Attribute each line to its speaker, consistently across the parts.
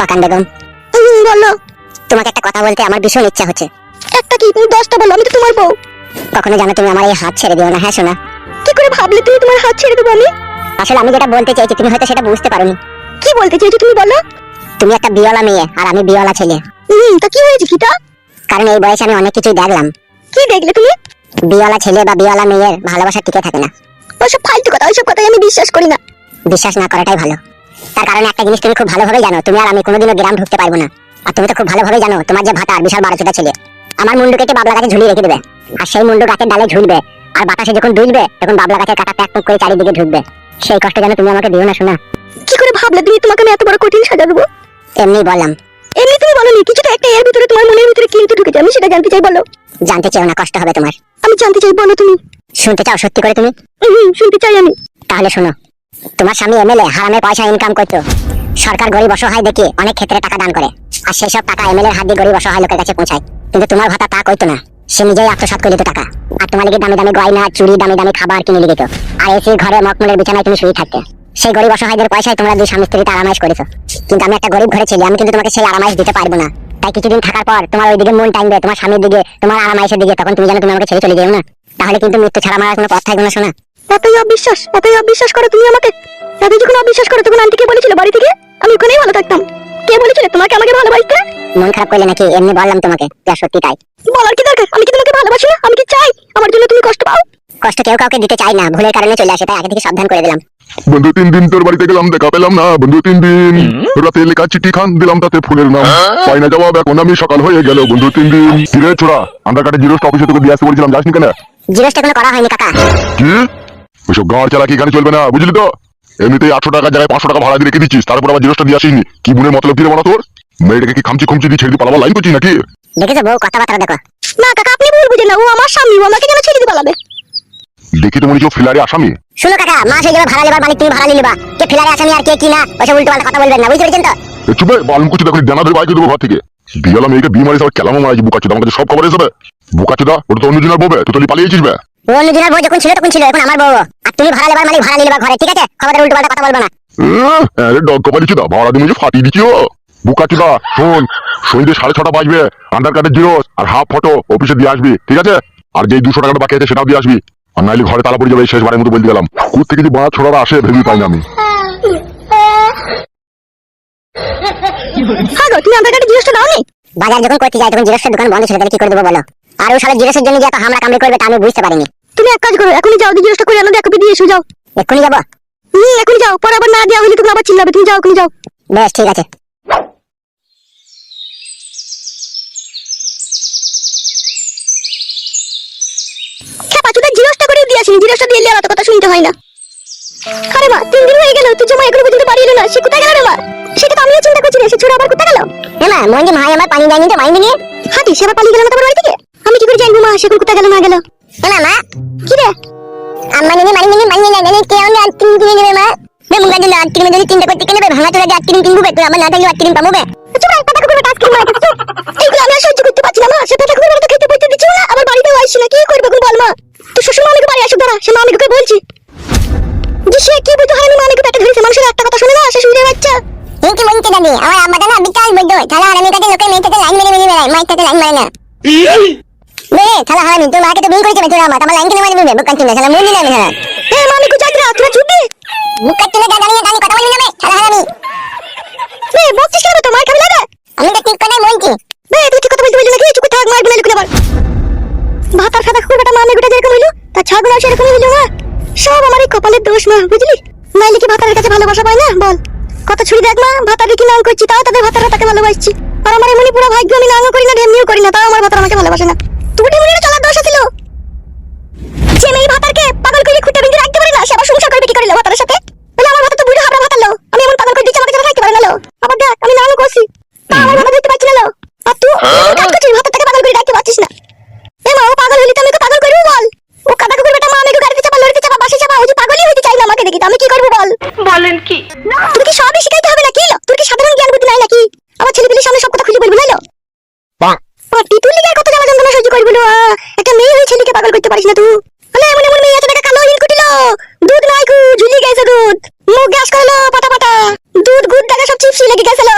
Speaker 1: পাকান বেগম।
Speaker 2: বলো।
Speaker 1: তোমাকে একটা কথা বলতে আমার ভীষণ ইচ্ছা হচ্ছে।
Speaker 2: একটা কি? তুমি দশটা বলো আমি তো তোমার বউ।
Speaker 1: কখনো জানো তুমি আমার এই হাত ছেড়ে দিও না হ্যাঁ শোনা
Speaker 2: কি করে ভাবলে তুমি তোমার হাত ছেড়ে দেবো আমি?
Speaker 1: আসলে আমি যেটা বলতে চাইছি তুমি হয়তো সেটা বুঝতে পারোনি।
Speaker 2: কি বলতে চাইছো তুমি বলো?
Speaker 1: তুমি একটা বিয়লা মেয়ে আর আমি বিয়লা ছেলে।
Speaker 2: হুম তা কি হয়েছে কিটা
Speaker 1: কারণ এই বয়সে আমি অনেক কিছুই দেখলাম।
Speaker 2: কি দেখলে তুমি?
Speaker 1: বিয়লা ছেলে বা বিয়লা মেয়ের ভালোবাসা টিকে থাকে না।
Speaker 2: ওসব ফালতু কথা ওইসব কথাই আমি বিশ্বাস করি না।
Speaker 1: বিশ্বাস না করাটাই ভালো। তার কারণে একটা জিনিস তুমি খুব ভালোভাবে জানো তুমি আর আমি কোনোদিনও গ্রাম ঢুকতে পারব না। আর তুমি তো খুব ভালোভাবে জানো তোমার যে ভাতা বিশাল বারো চোটা ছেলে। আমার মুন্ডু কেটে বাবলা গাছে ঝুলিয়ে রেখে দেবে। আর সেই মুন্ডু গাছের ডালে ঝুলবে। আর বাতাসে যখন দুলবে তখন বাবলা গাছের কাটা প্যাক করে চারিদিকে ঢুকবে। সেই কষ্ট যেন তুমি আমাকে দিও না শোনা
Speaker 2: কি করে ভাবলে তুমি? তোমাকে আমি এত বড় কঠিন সাজা দেবো?
Speaker 1: এমনি বললাম।
Speaker 2: এমনি তুমি বলোনি কিছু তো একটা এর ভিতরে তোমার মনের ভিতরে কিন্তু ঢুকেছে। আমি সেটা জানতে চাই বলো।
Speaker 1: জানতে চেও না কষ্ট হবে তোমার।
Speaker 2: আমি জানতে চাই বলো তুমি।
Speaker 1: শুনতে চাও সত্যি করে তুমি?
Speaker 2: শুনতে চাই আমি।
Speaker 1: তাহলে শোনো তোমার স্বামী এমএলএ হারামে পয়সা ইনকাম করতো। সরকার গরিব অসহায় দেখে অনেক ক্ষেত্রে টাকা দান করে। আর সেই সব টাকা এমএলএ হাত দিয়ে গরিব অসহায় লোকের কাছে পৌঁছায়। কিন্তু তোমার ভাতা তা কইতো না। সে নিজেই আত্মসাৎ করে দিত টাকা। আর তোমার লিগে দামি দামি গয়না চুরি দামি দামি খাবার কিনে লিখিত আর এসি ঘরে মকমলের বিছানায় তুমি শুয়ে থাকতে। সেই গরিব অসহায়দের পয়সায় তোমরা দুই স্বামী স্ত্রীতে আরামাইশ করেছ। কিন্তু আমি একটা গরিব ঘরে ছেলে আমি কিন্তু তোমাকে সেই আরামাইশ দিতে পারব না। তাই কিছুদিন থাকার পর তোমার ওইদিকে মন টাইমবে তোমার স্বামীর দিকে, তোমার আরামাইশের দিকে, তখন তুমি জানো তুমি আমাকে ছেড়ে চলে যেও না। তাহলে কিন্তু মৃত্যু ছাড়া আমার কোনো পথ থাকবে না শোনা
Speaker 2: এতই অবিশ্বাস এতই অবিশ্বাস করো তুমি আমাকে। এত যখন অবিশ্বাস করো তখন আন্টিকে বলেছিল বাড়ি থেকে আমি ওখানেই ভালো থাকতাম। কে বলেছিল? তোমাকে আমাকে ভালোবাসতে?
Speaker 1: মন খারাপ করলে নাকি এমনি বললাম তোমাকে যা সত্যি তাই।
Speaker 2: বলার কি দরকার? আমি কি তোমাকে ভালোবাসি না? আমি কি চাই? আমার জন্য তুমি কষ্ট পাও?
Speaker 1: কষ্ট কেউ কাউকে দিতে চাই না ভুলের কারণে চলে আসে তাই আগে থেকে সাবধান করে দিলাম।
Speaker 3: বন্ধু তিন দিন তোর বাড়িতে গেলাম দেখা পেলাম না। বন্ধু তিন দিন রাতে লেখা চিঠি খান দিলাম তাতে ফুলের নাম। পাই না জবাব এখন আমি সকাল হয়ে গেল। বন্ধু তিন দিন। কিরে ছোড়া আধার কার্ডের জিরোস অফিসে তোকে দিয়ে আসতে বলছিলাম যাসনি কেন?
Speaker 1: জিরোসটা কোনো করা হয়নি কাকা।
Speaker 3: কি? ওইসব গাঁড় চালা কি এখানে চলবে না বুঝলি তো? এমনিতেই আটশো টাকার জায়গায় পাঁচশো টাকা ভাড়া দিয়ে রেখে দিচ্ছিস তারপর আবার জিরোসটা দিয়ে আসিনি কি মনে মতলব রে বলা তোর? মেয়েটাকে কি খামচি খুমচি দিয়ে ছেড়ে দিয়ে পালাবার লাইন করছিস নাকি?
Speaker 1: দেখেছ বউ? কথাবার্তা দেখো।
Speaker 2: না কাকা আপনি ভুল বুঝেন না। ও আমার স্বামী ও আমাকে কেন ছেড়ে দিতে পালাবে?
Speaker 3: দেখি তো মনে হচ্ছে ফিলারে আসামি।
Speaker 1: শুনো কাকা মাস হয়ে যাবে ভাড়া লেবার মালিক তুমি ভাড়া নিলিবা কে ফিলারে আসামি আর কে কি না ওইসব উল্টো পাল্টা কথা বলবেন না বুঝতে পেরেছেন তো?
Speaker 3: এ চুপে বালুম করছি দেখো ডানা ধরে বাইকে দেবো ঘর থেকে। বিয়ালা মেয়েকে বিয়ে মারি আবার কেলামো মারাইছি বুকাচুদা আমার কাছে সব খবর এসবে বুকাচুদা ওটা তো অন্য জনের তুই তো পালিয়েছিস বে।
Speaker 1: ও অন্য দিনের বউ যখন ছিল তখন ছিল এখন আমার বউ তুমি ভাড়া লেবার মালিক ভাড়া নিলিবা ঘরে ঠিক আছে? খবরের উল্টো পাল্টা কথা বলবে না।
Speaker 3: আরে ডগ কপালি চুদা ভাড়া দিয়ে ফাটিয়ে দিচ্ছি ও। বুকাচুদা শোন সন্ধ্যে সাড়ে ছটা বাজবে আধার কার্ডের জিরোস আর হাফ ফটো অফিসে দিয়ে আসবি ঠিক আছে? আর যেই দুশো টাকাটা বাকি আছে সেটাও দিয়ে আসবি। আর নাইলে ঘরে তালা পড়ে যাবে এই শেষবারের মতো বলতে গেলাম। কুত থেকে যে বাড়া ছোড়ারা আসে ভেবে পাই না আমি।
Speaker 2: হ্যাঁ গো তুমি আধার কার্ডে জিনিসটা দাওনি?
Speaker 1: বাজার যখন করতে যাই তখন জিরোসের দোকান বন্ধ ছিল তাহলে কি করে দেবো বলো? আর ওই সালে জিরোসের জন্য যে এত হামলা কামড়ি করবে তা আমি বুঝতে পারিনি।
Speaker 2: তুমি এক কাজ করো এখনই যাও জিনিসটা করে আনো দেখো দিয়ে এসো যাও।
Speaker 1: এক্ষুনি যাব?
Speaker 2: হুম এখনই যাও পরে আবার না দেওয়া হলে তুমি আবার চিল্লাবে তুমি যাও এখনই যাও।
Speaker 1: বেশ ঠিক আছে।
Speaker 2: করে দিয়ে এলে কথা শুনতে হয় না। আরে মা তিন দিন হয়ে গেল তুই জমা এখনও পর্যন্ত বাড়ি এলো না সে কোথায় গেল রে মা? সেটা তো আমিও চিন্তা করছি রে সে ছোট আবার কোথায় গেল?
Speaker 1: ভাই আমার পানি দেয়নি তো মাইন্ড নিয়ে?
Speaker 2: হাঁটি সে পালিয়ে গেল না তোমার বাড়ি থেকে? আমি কি করে জানব মা সে কোথায় গেল না গেল?
Speaker 1: মানি মানি ভাঙা যে কিনবো বে আমার না থাকলে আইসক্রিম পাবো বে
Speaker 2: চুপ রে পাতা কুকুরের আইসক্রিম মার কাছে এইগুলো আমি সহ্য করতে পারছি না মা খেতে কি করবে এখন বল মা তুই শ্বশুর মামিকে বাড়ি আসুক দাঁড়া সে মামিকে বলছি যে সে কি হয় আমি মামিকে পেটে ধরেছে মানুষের একটা কথা শুনে না সে শুনে বাচ্চা
Speaker 1: এই কি বলতে দাদি আমার আম্মাটা না বিকাল বৈদ্য তাহলে আর আমি কাছে লোকের মেয়ে থেকে লাইন মেরে মেরে থেকে লাইন মারে না হারামি তোর মাকে তো বিয়ে করেছে বুকান চিনে মুন্ডি না হ্যাঁ
Speaker 2: এ মামি কো জাগরা তোরা চুপ
Speaker 1: বুকান চিনে কথা বলবি না হারামি।
Speaker 2: বকছিস কেন? তো খাবি লাগা
Speaker 1: আমি তো ঠিক কথাই বলছি
Speaker 2: বে তুই কি কথা বলতে বললি নাকি চুপ থাক মারগুলো লুকুলে আবার ভাতার খাতা কুকুর বেটা মামি গোটা যেরকম হইল তার ছাগল সেরকম হইল মা সব আমার এই কপালের দোষ মা বুঝলি? নাইলে কি ভাতারের কাছে ভালোবাসা পায় না? বল। কত ছুরি দেখ মা ভাতারে কি নাং করছি তাও তাদের ভাতারা তাকে ভালোবাসছি। আর আমার এমনি পুরো ভাগ্য আমি নাংও করি না এমনিও করি না তাও আমার ভাতার আমাকে ভালোবাসে না। ছিল। যে মেয়ে ভাতারকে পাগল করে খুঁটে বিন্দু রাখতে পারে না, সে আবার সংসার করবে কি করিল ভাতারের সাথে বলে আমার ভাতা তো বুড়ো হাবড়া ভাতার লো আমি এমন পাগল করে দিচ্ছি আমাকে যেন থাকতে পারে না লো আবার দেখ আমি নাংও করছি তা আমার ভাতা ধরতে পারছি না লো আর তুই কাজ করছিস ভাতারটাকে পাগল করে রাখতে পারছিস না এ মা ও পাগল হইলি তো আমি ওকে পাগল করব বল ও কাদা কুকুর বেটা মা আমি ওকে গাড়িতে চাপা লড়িতে চাপা বাসে চাপা ও যে পাগলই হইতে চাই না আমাকে দেখি তো আমি কি করব বল
Speaker 4: বলেন কি
Speaker 2: তোর কি সবই শিখাইতে হবে নাকি লো? তোর কি সাধারণ জ্ঞান বুদ্ধি নাই নাকি আমার ছেলে পেলের সামনে সব কথা খুলে বলবি নাইলো পাটি তুই লিগার কত জ্বালা যন্ত্রণা সহ্য করবি লো আহ, একটা মেয়ে হয়ে ছেলেকে পাগল করতে পারিস না তুই হলে এমন এমন মেয়ে আছে দেখা কালো হিল কুটিলো দুধ নাই কু ঝুলি গেছে দুধ মুখ গ্যাস করল পাটা পাটা দুধ গুদ দেখা সব চিপসি লেগে গেছিল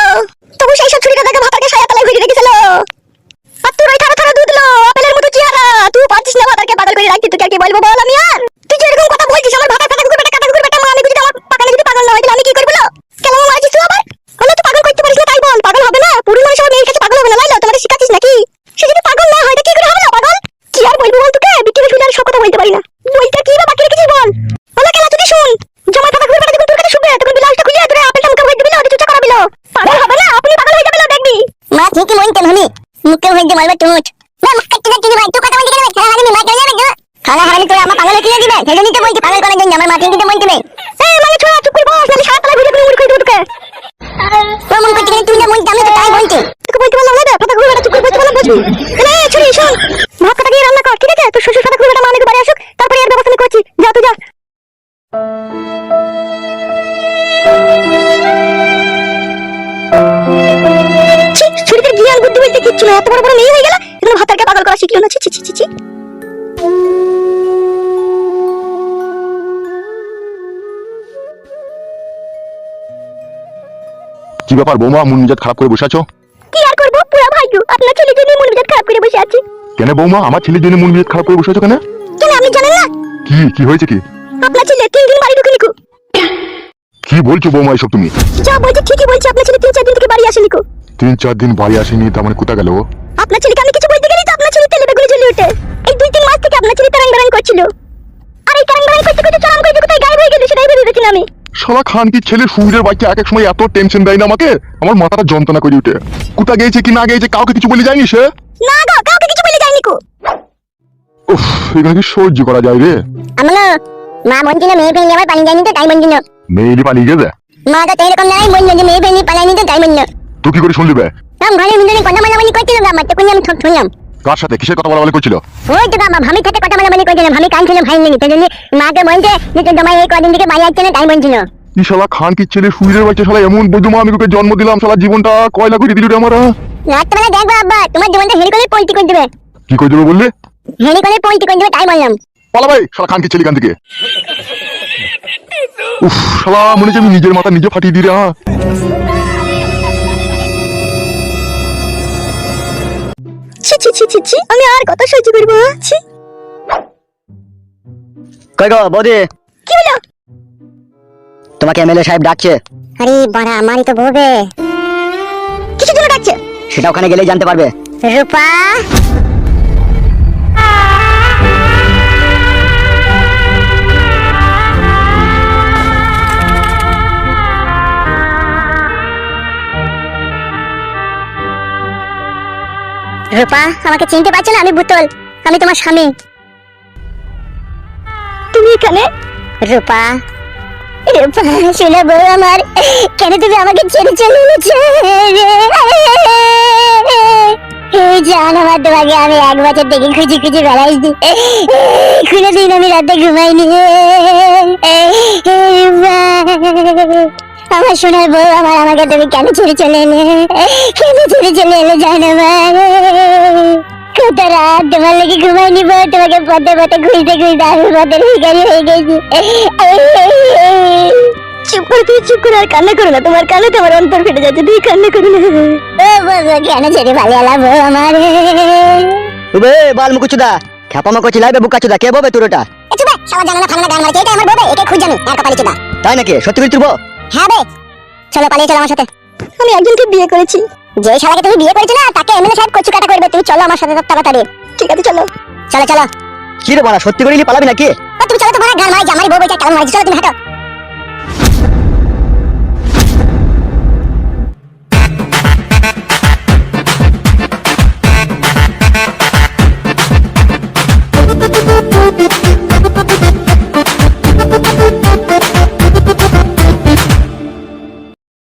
Speaker 1: কি মন কেন হনি মুখে হইতে মারবে টুট না মুখ কাটতে যাচ্ছি ভাই তুই কথা বলতে গেলে সারা হারামি মার কেন যাবে খালা হারামি তুই আমার পাগল হয়ে দিবে? সেই জন্যই তো বলছি পাগল করার জন্য আমার মাকে দিতে বলতে নেই।
Speaker 2: এই মানে ছোড়া চুপ করে বস নালে সারা তালা ঘুরে ঘুরে তোকে।
Speaker 1: তোর মন করতে তুই যা বলতে আমি তো তাই বলছি
Speaker 2: তোকে বলতে বললাম না কথা ঘুরে চুপ করে বসতে বললাম বুঝবি এই ছুরি শোন ভাত কাটা দিয়ে রান্না কর ঠিক আছে? তোর শ্বশুর সাথে ঘুরে মা নাকি বাড়ি আসুক তারপরে এর ব্যবস্থা করছি। যা তুই যা। জ্ঞান বুদ্ধি বলতে কিচ্ছু না এত বড় বড় মেয়ে হয়ে গেল? এগুলো ভাতারকে পাগল করা শিখলো না ছি ছি ছি ছি,
Speaker 3: কি ব্যাপার বৌমা মন মেজাজ খারাপ করে বসে আছো?
Speaker 2: কি আর করব? পুরা ভাইগো আপনার ছেলে জন্য মন মেজাজ খারাপ করে বসে আছি।
Speaker 3: কেন বৌমা আমার ছেলের জন্য মন মেজাজ খারাপ করে বসে আছো কেন?
Speaker 2: কেন আপনি জানেন না।
Speaker 3: কি কি হয়েছে কি?
Speaker 2: আপনার ছেলে তিন দিন বাড়ি ঢুকে নিকো
Speaker 3: কি বলছো বৌমা এসব তুমি?
Speaker 2: যা বলছি ঠিকই বলছি আপনার ছেলে তিন চার দিন থেকে বাড়ি আসেনি কো?
Speaker 3: তিন চার দিন বাড়ি আসেনি তার মানে কোথা গেল ও?
Speaker 2: আপনার ছেলেকে আমি কিছু বলতে গেলেই তো আপনার ছেলে তেলে বেগুনে জ্বলে ওঠে। এই দুই তিন মাস থেকে আপনার ছেলে তারাং বারাং করছিল। আর এই তারাং বারাং করতে করতে চরম করে কোথায় গায়েব হয়ে গেল সেটাই ভেবে আমি।
Speaker 3: শালা খান কি ছেলে সুইরের বাইকে এক এক সময় এত টেনশন দেয় না আমাকে? আমার মাথাটা যন্ত্রণা করে উঠে। কোথা গিয়েছে কি না গিয়েছে কাউকে কিছু বলে যায়নি সে?
Speaker 2: না গো কাউকে কিছু বলে যায়নি কো।
Speaker 3: উফ এখানে কি সহ্য করা যায় রে?
Speaker 1: আমলো মা বলছিল মেয়ে ফেলে আবার পানি যায়নি তো তাই বলছিল
Speaker 3: মেয়েলি পালিয়ে গেছে?
Speaker 1: মা তো এরকম জানাই বলল যে মেয়ে ফেলে পালাইনি তো তাই বলল।
Speaker 3: তুই কি করে শুনলি বে?
Speaker 1: তাম ঘরে মিলে কথা মালামালি করছিল আমার তো আমি ঠক শুনলাম।
Speaker 3: কার সাথে? কিসের কথা বলা বলে করছিল?
Speaker 1: ওই তো আমার ভামির সাথে কথা মালামালি করছিল ভামি কান ছিল ভাই নেই তাই জন্য মাকে বলছে যে তোর জামাই এই কদিন থেকে বাড়ি আসছে না তাই বলছিল।
Speaker 3: ই শালা খান কি ছেলে সুইরের বাচ্চা শালা এমন বৈধমা আমি ওকে জন্ম দিলাম শালা জীবনটা কয়লা করে দিল রে আমার?
Speaker 1: রাত্রেবেলা দেখব আব্বা তোমার জীবনটা হেরি করে পল্টি করে দেবে।
Speaker 3: কি করে দেবে বললে?
Speaker 1: হেরি করে পল্টি করে দেবে তাই বললাম।
Speaker 3: পালা ভাই শালা খান কি ছেলে কান থেকে? উফ শালা মনে হচ্ছে আমি নিজের মাথা নিজে ফাটিয়ে দিই রে হ্যাঁ।
Speaker 2: ছি ছি ছি ছি ছি আমি আর কত সহ্য করব হ্যাঁ? ছি।
Speaker 4: কই গো বৌদি?
Speaker 2: কি হলো?
Speaker 4: তোমাকে এমএলএ সাহেব ডাকছে।
Speaker 1: আরে বাড়া আমারই তো বউবে
Speaker 2: কিছু জন্য ডাকছে?
Speaker 4: সেটা ওখানে গেলেই জানতে পারবে।
Speaker 1: রূপা? রূপা আমাকে চিনতে পারছ না? আমি বুতল। আমি তোমার স্বামী।
Speaker 2: তুমি এখানে?
Speaker 1: রূপা। রূপা শুনে বউ আমার কেন তুমি আমাকে ছেড়ে চলে এই জান আমার তোমাকে আমি এক বছর থেকে খুঁজে খুঁজে বেড়াইছি কোনো দিন আমি রাতে ঘুমাইনি। রূপা, আমার সোনার বউ আমার আমাকে তুমি কেন ছেড়ে চলে এলে? কেন ছেড়ে চলে এলে জানো কত রাত? তোমার লেগে ঘুমাইনি বউ তোমাকে পথে পথে খুঁজতে খুঁজতে আমি পথের ভিখারি হয়ে গেছি।
Speaker 2: চুপ করে তুমি চুপ করে আর কান্না করো না। তোমার কানে তো আমার অন্তর ফেটে যাচ্ছে তুমি কান্না করো না।
Speaker 1: ও কেন ছেড়ে ভালো এলাম আমার?
Speaker 4: উবে বাল মুকুচুদা খ্যাপামা করছি লাইবে বুকাচুদা কে ববে তোর ওটা
Speaker 1: সবার জানা না ফানা গান মারছে এটা আমার বউ একে খুঁজ জানি আর কপালি চুদা।
Speaker 4: তাই নাকি? সত্যি করে তুলবো
Speaker 1: হ্যাঁ বে চলো পালিয়ে চলো আমার সাথে।
Speaker 2: আমি একজনকে বিয়ে করেছি।
Speaker 1: যে শালাকে তুমি বিয়ে করেছ না তাকে এমএলএ সাহেব কচু কাটা করবে। তুমি চলো আমার সাথে তাড়াতাড়ি
Speaker 2: ঠিক আছে চলো।
Speaker 1: চলো চলো।
Speaker 4: কি রে বাড়া সত্যি করে পালাবি নাকি?
Speaker 1: তুমি চলো তোমার গান মারি জামারি বউ বেচা কেমন মারছি চলো তুমি হাঁটো।